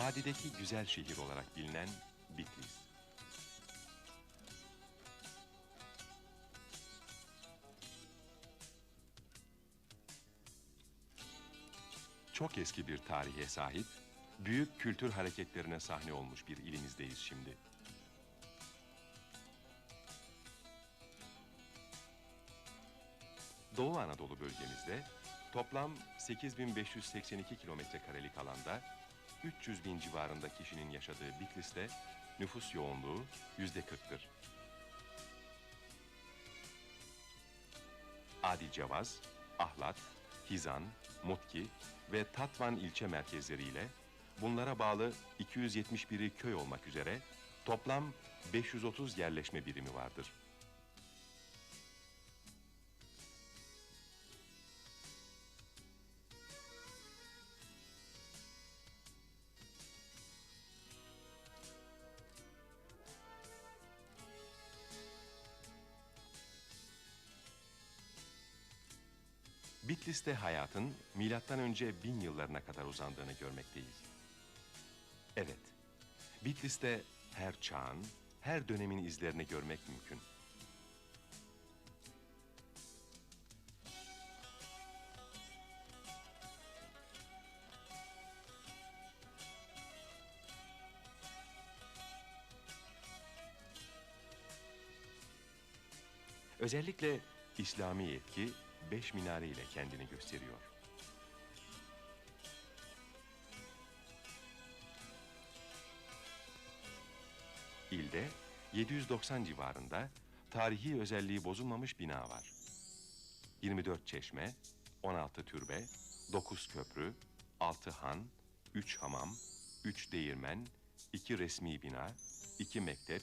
vadideki güzel şehir olarak bilinen Bitlis. Çok eski bir tarihe sahip, büyük kültür hareketlerine sahne olmuş bir ilimizdeyiz şimdi. Doğu Anadolu bölgemizde toplam 8582 kilometre karelik alanda 300 bin civarında kişinin yaşadığı Bitlis'te nüfus yoğunluğu yüzde 40'tır. Adi Cevaz, Ahlat, Hizan, Mutki ve Tatvan ilçe merkezleriyle bunlara bağlı 271'i köy olmak üzere toplam 530 yerleşme birimi vardır. Bitlis'te hayatın milattan önce bin yıllarına kadar uzandığını görmekteyiz. Evet, Bitlis'te her çağın, her dönemin izlerini görmek mümkün. Özellikle İslami etki beş minare ile kendini gösteriyor. İlde 790 civarında tarihi özelliği bozulmamış bina var. 24 çeşme, 16 türbe, 9 köprü, 6 han, 3 hamam, 3 değirmen, 2 resmi bina, 2 mektep,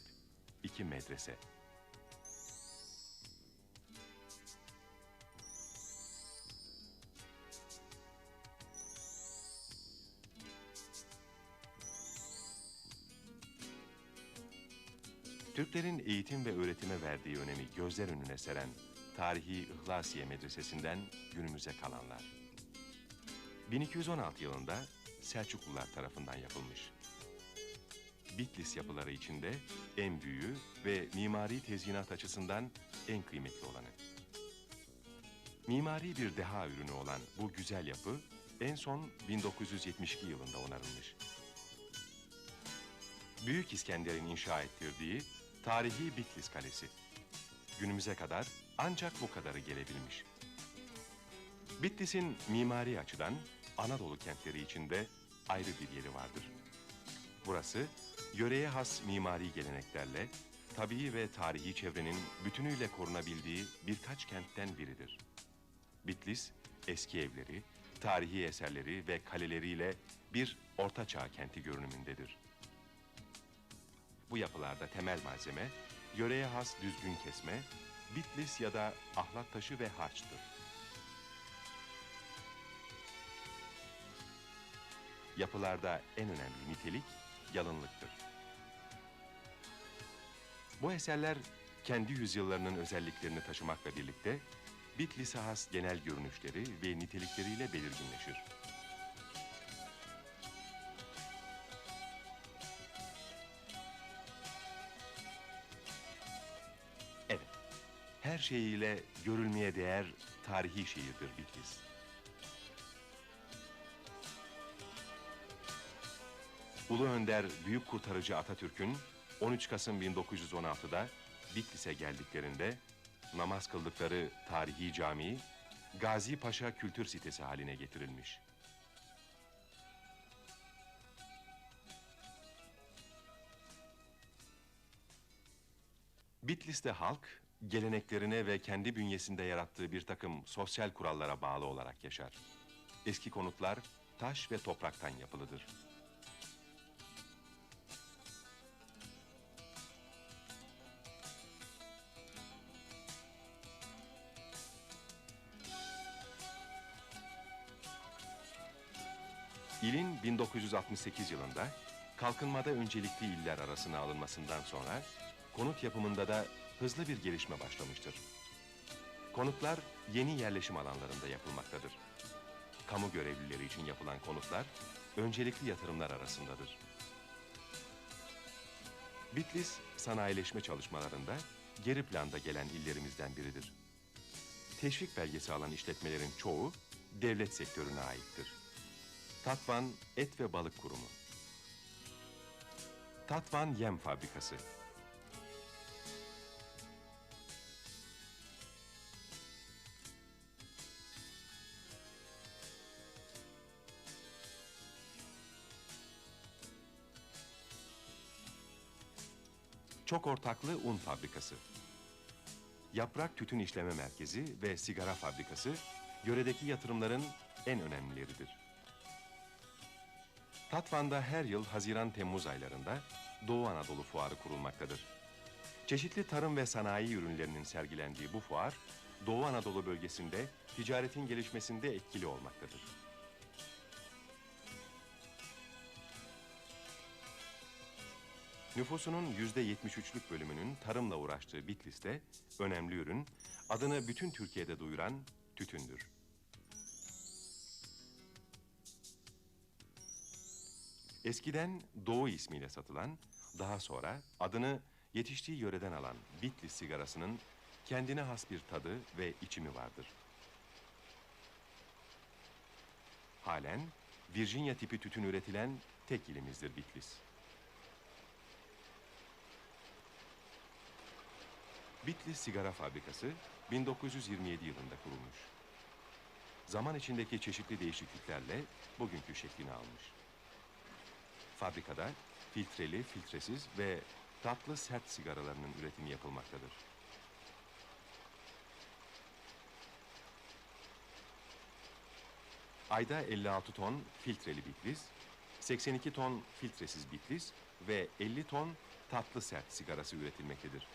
2 medrese. Türklerin eğitim ve öğretime verdiği önemi gözler önüne seren tarihi İhlasiye Medresesi'nden günümüze kalanlar. 1216 yılında Selçuklular tarafından yapılmış. Bitlis yapıları içinde en büyüğü ve mimari tezyinat açısından en kıymetli olanı. Mimari bir deha ürünü olan bu güzel yapı en son 1972 yılında onarılmış. Büyük İskender'in inşa ettirdiği tarihi Bitlis Kalesi. Günümüze kadar ancak bu kadarı gelebilmiş. Bitlis'in mimari açıdan Anadolu kentleri içinde ayrı bir yeri vardır. Burası yöreye has mimari geleneklerle tabii ve tarihi çevrenin bütünüyle korunabildiği birkaç kentten biridir. Bitlis eski evleri, tarihi eserleri ve kaleleriyle bir ortaçağ kenti görünümündedir. Bu yapılarda temel malzeme, yöreye has düzgün kesme, bitlis ya da ahlat taşı ve harçtır. Yapılarda en önemli nitelik yalınlıktır. Bu eserler kendi yüzyıllarının özelliklerini taşımakla birlikte Bitlis'e has genel görünüşleri ve nitelikleriyle belirginleşir. Şeyiyle görülmeye değer tarihi şehirdir Bitlis. Ulu Önder Büyük Kurtarıcı Atatürk'ün 13 Kasım 1916'da Bitlis'e geldiklerinde namaz kıldıkları tarihi cami Gazi Paşa Kültür Sitesi haline getirilmiş. Bitlis'te halk geleneklerine ve kendi bünyesinde yarattığı bir takım sosyal kurallara bağlı olarak yaşar. Eski konutlar taş ve topraktan yapılıdır. İlin 1968 yılında kalkınmada öncelikli iller arasına alınmasından sonra konut yapımında da hızlı bir gelişme başlamıştır. Konutlar yeni yerleşim alanlarında yapılmaktadır. Kamu görevlileri için yapılan konutlar öncelikli yatırımlar arasındadır. Bitlis, sanayileşme çalışmalarında geri planda gelen illerimizden biridir. Teşvik belgesi alan işletmelerin çoğu devlet sektörüne aittir. Tatvan Et ve Balık Kurumu Tatvan Yem Fabrikası Çok ortaklı un fabrikası. Yaprak Tütün İşleme Merkezi ve Sigara Fabrikası yöredeki yatırımların en önemlileridir. Tatvan'da her yıl Haziran-Temmuz aylarında Doğu Anadolu Fuarı kurulmaktadır. Çeşitli tarım ve sanayi ürünlerinin sergilendiği bu fuar, Doğu Anadolu bölgesinde ticaretin gelişmesinde etkili olmaktadır. Nüfusunun yüzde 73'lük bölümünün tarımla uğraştığı Bitlis'te önemli ürün, adını bütün Türkiye'de duyuran tütündür. Eskiden Doğu ismiyle satılan, daha sonra adını yetiştiği yöreden alan Bitlis sigarasının kendine has bir tadı ve içimi vardır. Halen Virginia tipi tütün üretilen tek ilimizdir Bitlis. Bitlis Sigara Fabrikası 1927 yılında kurulmuş. Zaman içindeki çeşitli değişikliklerle bugünkü şeklini almış. Fabrikada filtreli, filtresiz ve tatlı sert sigaralarının üretimi yapılmaktadır. Ayda 56 ton filtreli bitlis, 82 ton filtresiz bitlis ve 50 ton tatlı sert sigarası üretilmektedir.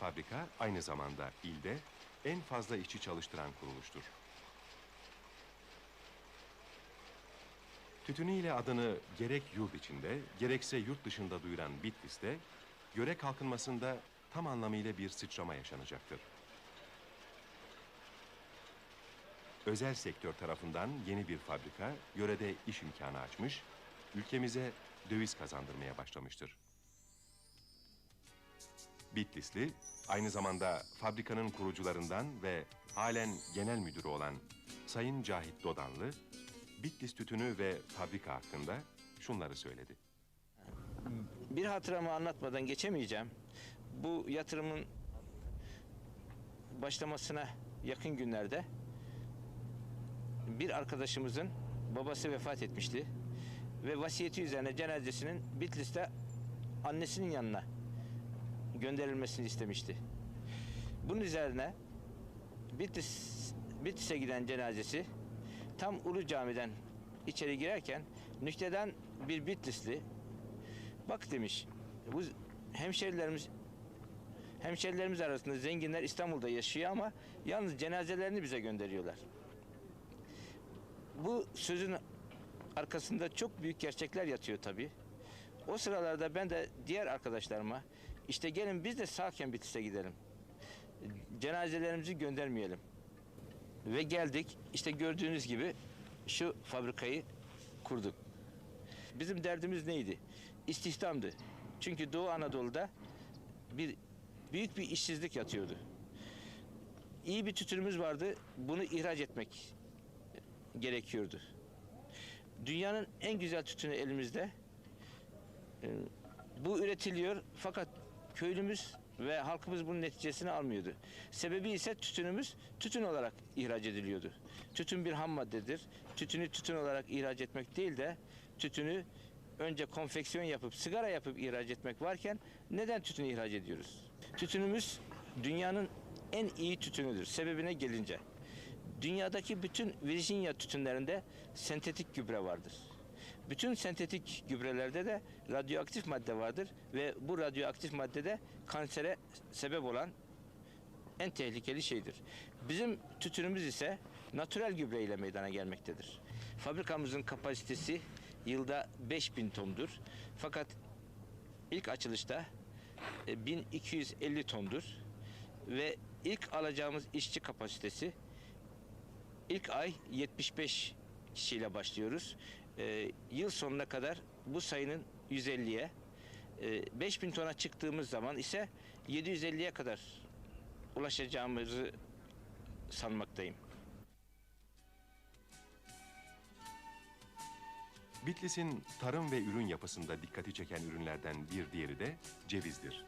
Fabrika aynı zamanda ilde en fazla işçi çalıştıran kuruluştur. Tütünüyle adını gerek yurt içinde gerekse yurt dışında duyuran Bitlis'te yöre kalkınmasında tam anlamıyla bir sıçrama yaşanacaktır. Özel sektör tarafından yeni bir fabrika yörede iş imkanı açmış, ülkemize döviz kazandırmaya başlamıştır. Bitlisli, aynı zamanda fabrikanın kurucularından ve halen genel müdürü olan Sayın Cahit Dodanlı, Bitlis tütünü ve fabrika hakkında şunları söyledi. Bir hatıramı anlatmadan geçemeyeceğim. Bu yatırımın başlamasına yakın günlerde bir arkadaşımızın babası vefat etmişti. Ve vasiyeti üzerine cenazesinin Bitlis'te annesinin yanına gönderilmesini istemişti. Bunun üzerine Bitlis, Bitlis'e giden cenazesi tam Ulu Cami'den içeri girerken nükteden bir Bitlisli bak demiş bu hemşerilerimiz hemşerilerimiz arasında zenginler İstanbul'da yaşıyor ama yalnız cenazelerini bize gönderiyorlar. Bu sözün arkasında çok büyük gerçekler yatıyor tabii. O sıralarda ben de diğer arkadaşlarıma işte gelin biz de sağken Bitlis'e gidelim. Cenazelerimizi göndermeyelim. Ve geldik işte gördüğünüz gibi şu fabrikayı kurduk. Bizim derdimiz neydi? İstihdamdı. Çünkü Doğu Anadolu'da bir büyük bir işsizlik yatıyordu. İyi bir tütünümüz vardı. Bunu ihraç etmek gerekiyordu. Dünyanın en güzel tütünü elimizde. Ee, Bu üretiliyor fakat köylümüz ve halkımız bunun neticesini almıyordu. Sebebi ise tütünümüz tütün olarak ihraç ediliyordu. Tütün bir ham maddedir. Tütünü tütün olarak ihraç etmek değil de tütünü önce konfeksiyon yapıp sigara yapıp ihraç etmek varken neden tütün ihraç ediyoruz? Tütünümüz dünyanın en iyi tütünüdür. Sebebine gelince. Dünyadaki bütün Virginia tütünlerinde sentetik gübre vardır. Bütün sentetik gübrelerde de radyoaktif madde vardır ve bu radyoaktif madde de kansere sebep olan en tehlikeli şeydir. Bizim tütünümüz ise natürel gübre ile meydana gelmektedir. Fabrikamızın kapasitesi yılda 5000 tondur. Fakat ilk açılışta e, 1250 tondur ve ilk alacağımız işçi kapasitesi ilk ay 75 kişiyle başlıyoruz. E, yıl sonuna kadar bu sayının 150'ye, e, 5000 tona çıktığımız zaman ise 750'ye kadar ulaşacağımızı sanmaktayım. Bitlis'in tarım ve ürün yapısında dikkati çeken ürünlerden bir diğeri de cevizdir.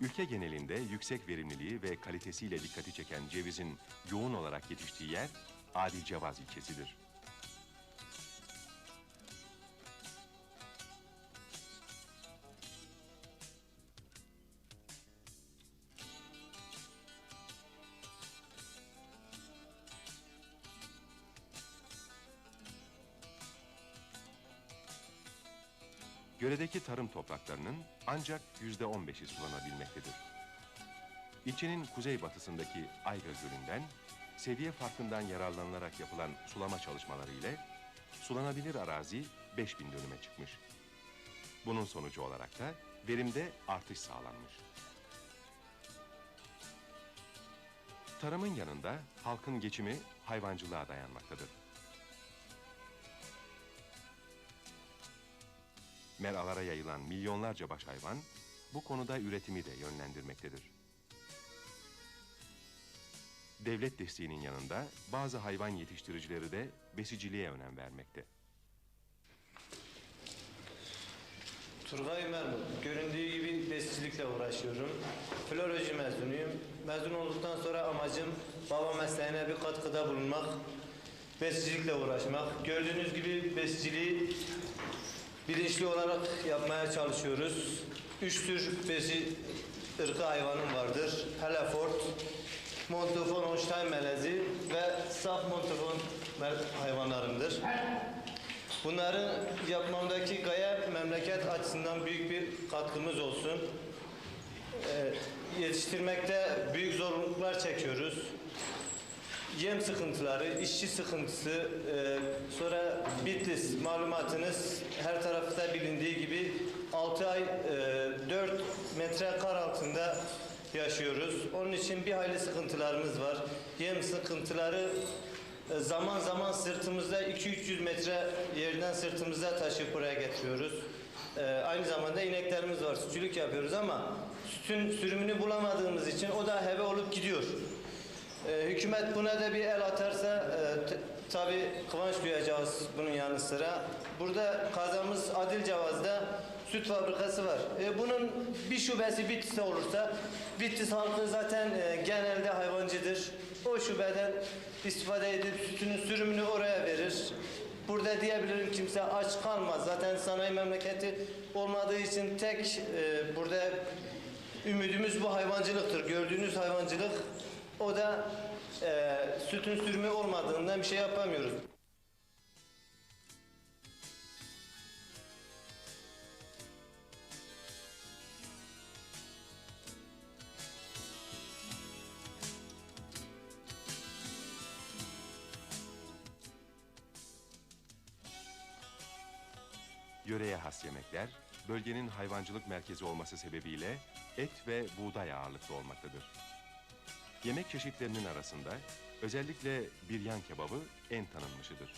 Ülke genelinde yüksek verimliliği ve kalitesiyle dikkati çeken cevizin yoğun olarak yetiştiği yer Adi Cevaz ilçesidir. Yöredeki tarım topraklarının ancak yüzde on beşi sulanabilmektedir. İlçenin kuzeybatısındaki Ayga Gölü'nden seviye farkından yararlanılarak yapılan sulama çalışmaları ile sulanabilir arazi 5000 dönüme çıkmış. Bunun sonucu olarak da verimde artış sağlanmış. Tarımın yanında halkın geçimi hayvancılığa dayanmaktadır. Meralara yayılan milyonlarca baş hayvan bu konuda üretimi de yönlendirmektedir. Devlet desteğinin yanında bazı hayvan yetiştiricileri de besiciliğe önem vermekte. Turgay Mermut. Göründüğü gibi besicilikle uğraşıyorum. Filoloji mezunuyum. Mezun olduktan sonra amacım baba mesleğine bir katkıda bulunmak, besicilikle uğraşmak. Gördüğünüz gibi besiciliği bilinçli olarak yapmaya çalışıyoruz. Üç tür besi ırkı hayvanım vardır. Helafort, Montafon Holstein melezi ve saf Montafon mel- hayvanlarımdır. Bunları yapmamdaki gaye memleket açısından büyük bir katkımız olsun. Ee, yetiştirmekte büyük zorluklar çekiyoruz. Yem sıkıntıları, işçi sıkıntısı, e, sonra Bitlis malumatınız her tarafta bilindiği gibi 6 ay e, 4 metre kar altında yaşıyoruz. Onun için bir hayli sıkıntılarımız var. Yem sıkıntıları e, zaman zaman sırtımızda 2-300 metre yerden sırtımızda taşıyıp buraya getiriyoruz. E, aynı zamanda ineklerimiz var. Sütçülük yapıyoruz ama sütün sürümünü bulamadığımız için o da heve olup gidiyor. Ee, hükümet buna da bir el atarsa e, t- tabii kıvanç duyacağız bunun yanı sıra. Burada kazamız Adil Cevaz'da süt fabrikası var. E, bunun bir şubesi Bitlis'te olursa Bitlis halkı zaten e, genelde hayvancıdır. O şubeden istifade edip sütünün sürümünü oraya verir. Burada diyebilirim kimse aç kalmaz. Zaten sanayi memleketi olmadığı için tek e, burada Ümidimiz bu hayvancılıktır. Gördüğünüz hayvancılık o da e, sütün sürümü olmadığından bir şey yapamıyoruz. Yöreye has yemekler, bölgenin hayvancılık merkezi olması sebebiyle et ve buğday ağırlıklı olmaktadır. Yemek çeşitlerinin arasında özellikle biryan kebabı en tanınmışıdır.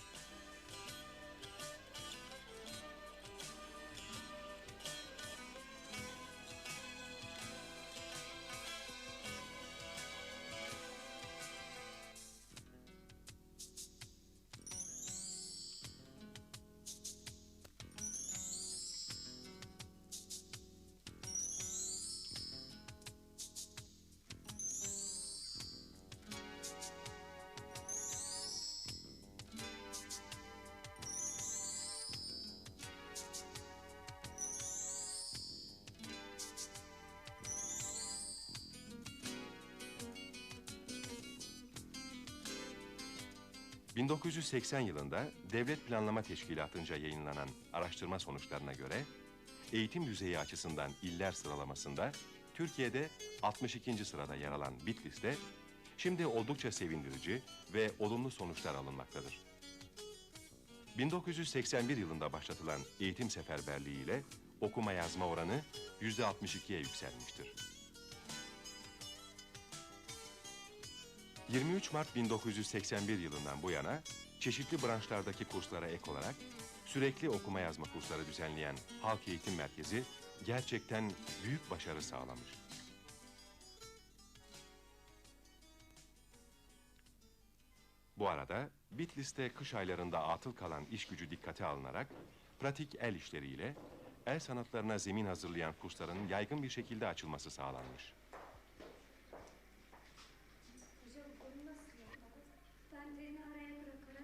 ...1980 yılında Devlet Planlama Teşkilatı'nca yayınlanan araştırma sonuçlarına göre... ...eğitim düzeyi açısından iller sıralamasında... ...Türkiye'de 62. sırada yer alan Bitlis'te... ...şimdi oldukça sevindirici ve olumlu sonuçlar alınmaktadır. 1981 yılında başlatılan eğitim seferberliği ile okuma yazma oranı yüzde 62'ye yükselmiştir. 23 Mart 1981 yılından bu yana çeşitli branşlardaki kurslara ek olarak sürekli okuma yazma kursları düzenleyen Halk Eğitim Merkezi gerçekten büyük başarı sağlamış. Bu arada Bitlis'te kış aylarında atıl kalan iş gücü dikkate alınarak pratik el işleriyle el sanatlarına zemin hazırlayan kursların yaygın bir şekilde açılması sağlanmış.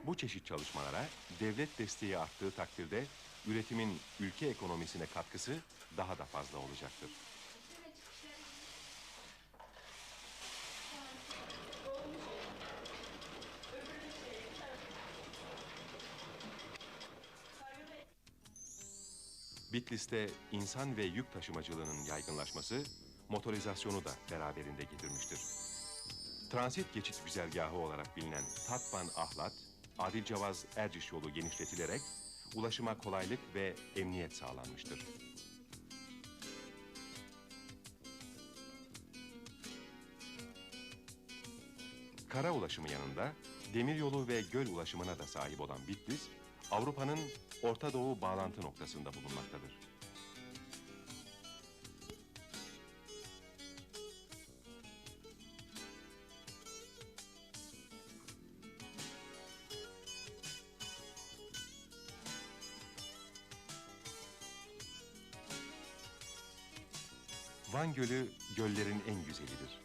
Bu çeşit çalışmalara devlet desteği arttığı takdirde üretimin ülke ekonomisine katkısı daha da fazla olacaktır. Bitlis'te insan ve yük taşımacılığının yaygınlaşması motorizasyonu da beraberinde getirmiştir. Transit geçit güzergahı olarak bilinen Tatvan Ahlat, Adilcavaz Erciş yolu genişletilerek ulaşıma kolaylık ve emniyet sağlanmıştır. Kara ulaşımı yanında demiryolu ve göl ulaşımına da sahip olan Bitlis, Avrupa'nın Orta Doğu bağlantı noktasında bulunmaktadır. Gölü göllerin en güzelidir.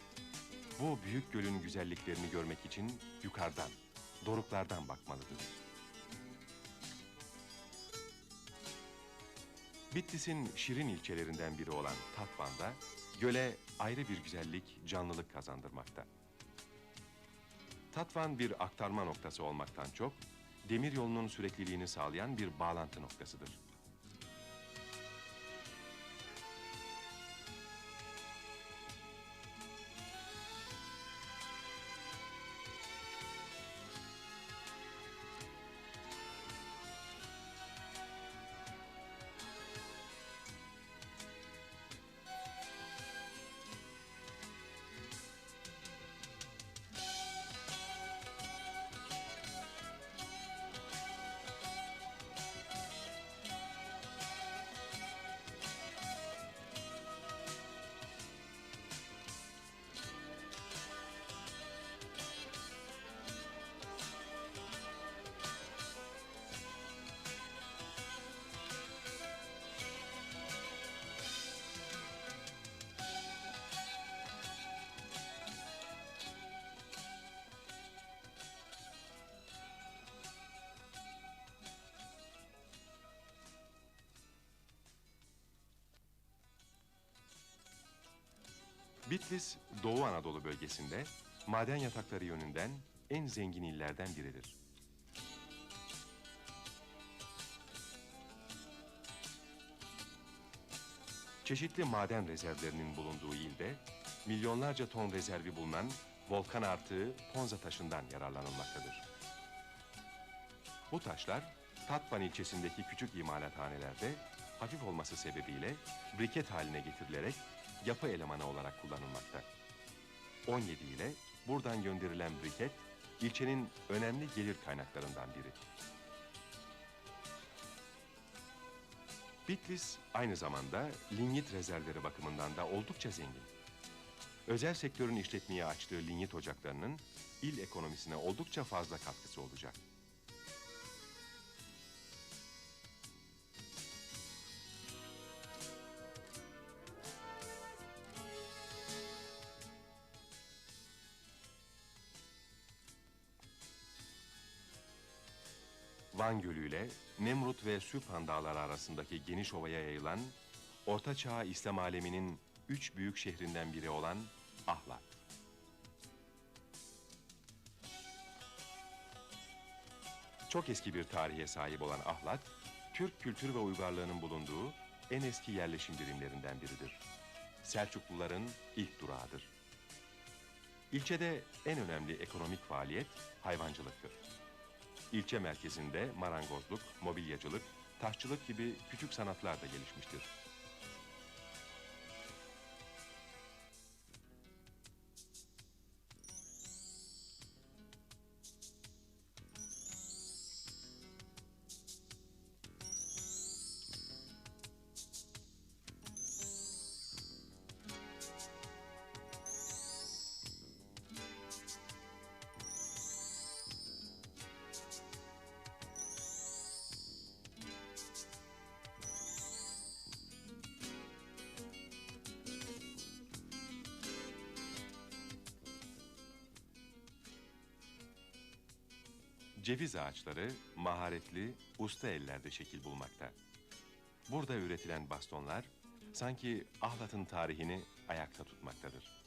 Bu büyük gölün güzelliklerini görmek için yukarıdan, doruklardan bakmalıdır. Bitlis'in şirin ilçelerinden biri olan Tatvan'da göle ayrı bir güzellik, canlılık kazandırmakta. Tatvan bir aktarma noktası olmaktan çok, demir yolunun sürekliliğini sağlayan bir bağlantı noktasıdır. Bitlis, Doğu Anadolu bölgesinde maden yatakları yönünden en zengin illerden biridir. Çeşitli maden rezervlerinin bulunduğu ilde milyonlarca ton rezervi bulunan volkan artığı Ponza taşından yararlanılmaktadır. Bu taşlar Tatvan ilçesindeki küçük imalathanelerde hafif olması sebebiyle briket haline getirilerek yapı elemanı olarak kullanılmakta. 17 ile buradan gönderilen briket ilçenin önemli gelir kaynaklarından biri. Bitlis aynı zamanda linyit rezervleri bakımından da oldukça zengin. Özel sektörün işletmeye açtığı linyit ocaklarının il ekonomisine oldukça fazla katkısı olacak. Van Gölü ile Nemrut ve Süphan Dağları arasındaki geniş ovaya yayılan Orta Çağ İslam aleminin üç büyük şehrinden biri olan Ahlat. Çok eski bir tarihe sahip olan Ahlat, Türk kültür ve uygarlığının bulunduğu en eski yerleşim birimlerinden biridir. Selçukluların ilk durağıdır. İlçede en önemli ekonomik faaliyet hayvancılıktır. İlçe merkezinde marangozluk, mobilyacılık, taşçılık gibi küçük sanatlar da gelişmiştir. Ceviz ağaçları maharetli, usta ellerde şekil bulmakta. Burada üretilen bastonlar sanki Ahlat'ın tarihini ayakta tutmaktadır.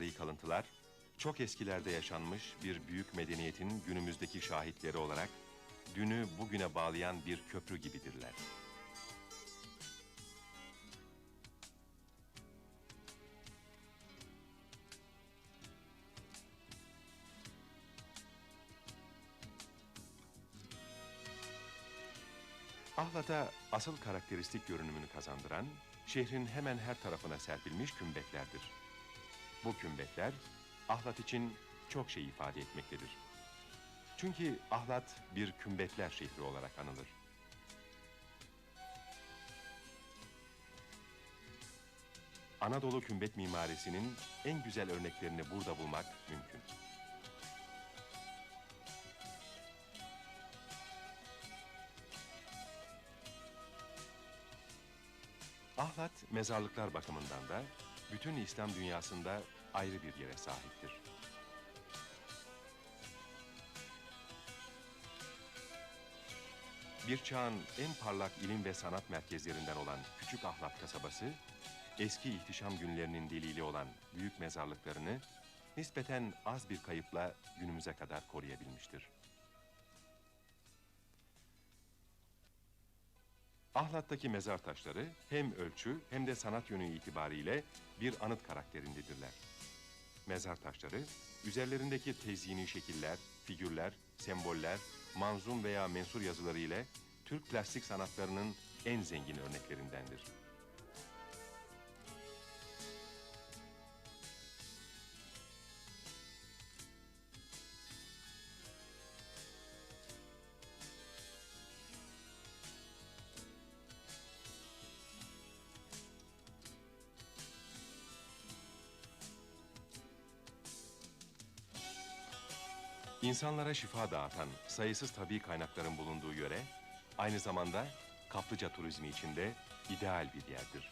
Mimari kalıntılar, çok eskilerde yaşanmış bir büyük medeniyetin günümüzdeki şahitleri olarak dünü bugüne bağlayan bir köprü gibidirler. Ahlat'a asıl karakteristik görünümünü kazandıran, şehrin hemen her tarafına serpilmiş kümbeklerdir. Bu kümbekler, Ahlat için çok şey ifade etmektedir. Çünkü Ahlat bir kümbekler şehri olarak anılır. Anadolu kümbet mimarisinin en güzel örneklerini burada bulmak mümkün. Ahlat mezarlıklar bakımından da bütün İslam dünyasında ayrı bir yere sahiptir. Bir çağın en parlak ilim ve sanat merkezlerinden olan Küçük Ahlat kasabası, eski ihtişam günlerinin delili olan büyük mezarlıklarını nispeten az bir kayıpla günümüze kadar koruyabilmiştir. Ahlat'taki mezar taşları hem ölçü hem de sanat yönü itibariyle bir anıt karakterindedirler. Mezar taşları üzerlerindeki tezyini şekiller, figürler, semboller, manzum veya mensur yazıları ile Türk plastik sanatlarının en zengin örneklerindendir. İnsanlara şifa dağıtan sayısız tabii kaynakların bulunduğu yöre, aynı zamanda kaplıca turizmi için de ideal bir yerdir.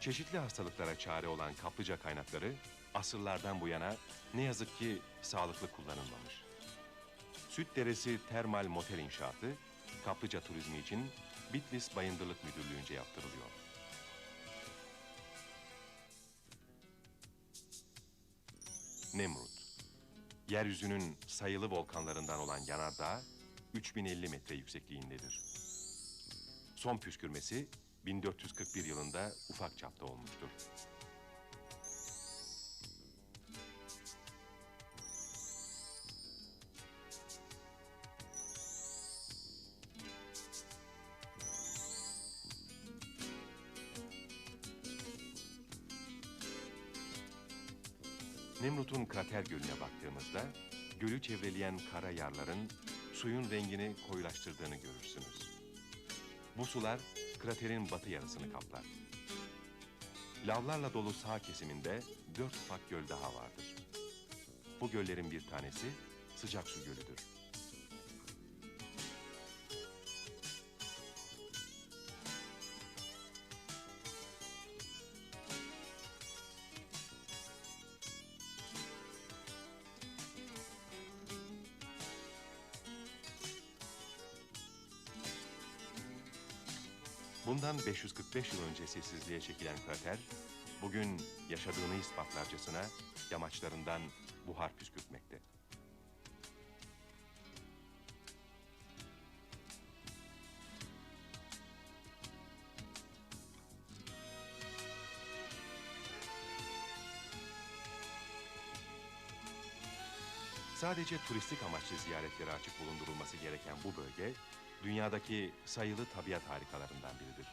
Çeşitli hastalıklara çare olan kaplıca kaynakları asırlardan bu yana ne yazık ki sağlıklı kullanılmamış. Süt Deresi Termal Motel inşaatı kaplıca turizmi için Bitlis Bayındırlık Müdürlüğü'nce yaptırılıyor. Nemrut Yeryüzünün sayılı volkanlarından olan yanardağ 3050 metre yüksekliğindedir. Son püskürmesi 1441 yılında ufak çapta olmuştur. Nemrut'un krater gölüne baktığımızda gölü çevreleyen kara yarların suyun rengini koyulaştırdığını görürsünüz. Bu sular kraterin batı yarısını kaplar. Lavlarla dolu sağ kesiminde dört ufak göl daha vardır. Bu göllerin bir tanesi sıcak su gölüdür. Bundan 545 yıl önce sessizliğe çekilen krater, bugün yaşadığını ispatlarcasına yamaçlarından buhar püskürtmekte. Sadece turistik amaçlı ziyaretlere açık bulundurulması gereken bu bölge, dünyadaki sayılı tabiat harikalarından biridir.